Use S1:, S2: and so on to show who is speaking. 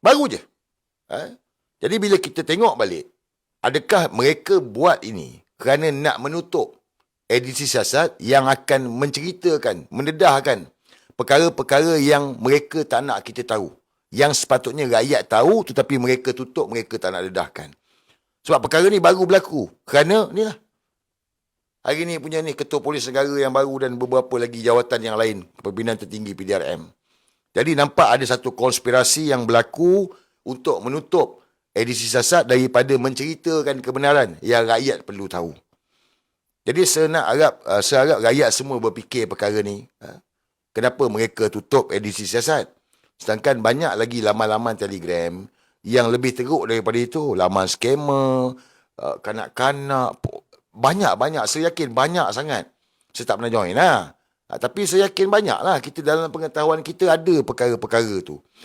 S1: Baru je. Ha? Jadi bila kita tengok balik, adakah mereka buat ini kerana nak menutup edisi siasat yang akan menceritakan, mendedahkan perkara-perkara yang mereka tak nak kita tahu. Yang sepatutnya rakyat tahu tetapi mereka tutup, mereka tak nak dedahkan. Sebab perkara ni baru berlaku. Kerana ni lah. Hari ni punya ni ketua polis negara yang baru dan beberapa lagi jawatan yang lain. Pembinaan tertinggi PDRM. Jadi nampak ada satu konspirasi yang berlaku untuk menutup edisi siasat daripada menceritakan kebenaran yang rakyat perlu tahu. Jadi saya nak harap, uh, saya harap rakyat semua berfikir perkara ni. Uh, kenapa mereka tutup edisi siasat? Sedangkan banyak lagi laman-laman telegram yang lebih teruk daripada itu. Laman skamer, uh, kanak-kanak, banyak-banyak. Saya yakin banyak sangat. Saya tak pernah join lah. Ha, tapi saya yakin banyak lah. Kita dalam pengetahuan kita ada perkara-perkara tu.